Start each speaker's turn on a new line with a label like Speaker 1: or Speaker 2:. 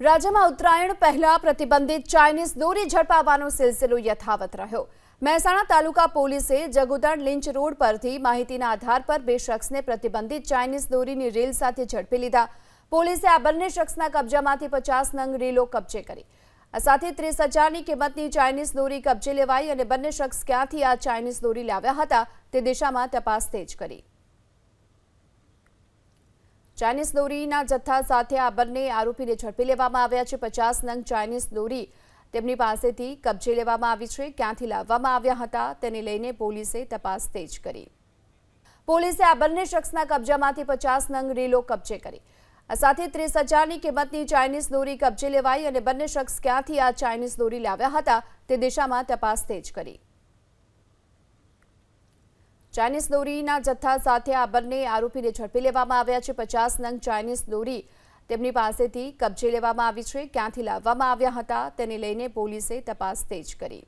Speaker 1: રાજ્યમાં ઉત્તરાયણ પહેલા પ્રતિબંધિત ચાઇનીઝ દોરી ઝડપાવવાનો સિલસિલો યથાવત રહ્યો. મહેસાણા તાલુકા પોલીસે જગુદણ લિંચ રોડ પરથી માહિતીના આધાર પર બે શખ્સને પ્રતિબંધિત ચાઇનીઝ દોરીની રેલ સાથે ઝડપી લીધા. પોલીસે આ બંને શખ્સના કબજામાંથી પચાસ નંગ રેલો કબજે કરી. આ સાથે ત્રીસ હજારની કિંમતની ચાઇનીઝ દોરી કબજે લેવાઈ અને બંને શખ્સ ક્યાંથી આ ચાઇનીઝ દોરી લાવ્યા હતા તે દિશામાં તપાસ તેજ કરી. ચાઇનીઝ દોરીના જથ્થા સાથે આ બંને આરોપીને ઝડપી લેવામાં આવ્યા છે. પચાસ નંગ ચાઇનીઝ દોરી તેમની પાસેથી કબજે લેવામાં આવી છે. ક્યાંથી લાવવામાં આવ્યા હતા તેને લઈને પોલીસે તપાસ તેજ કરી. પોલીસે આ બંને શખ્સના કબજામાંથી પચાસ નંગ રીલો કબજે કરી. આ સાથે ત્રીસ હજારની કિંમતની ચાઇનીઝ દોરી કબજે લેવાઈ અને બંને શખ્સ ક્યાંથી આ ચાઇનીઝ દોરી લાવ્યા હતા તે દિશામાં તપાસ તેજ કરી. ચાઇનીઝ દોરીના જથ્થા સાથે આ બંને આરોપીને ઝડપી લેવામાં આવ્યા છે. પચાસ નંગ ચાઇનીઝ દોરી તેમની પાસેથી કબજે લેવામાં આવી છે. ક્યાંથી લાવવામાં આવ્યા હતા તેને લઈને પોલીસે તપાસ તેજ કરી.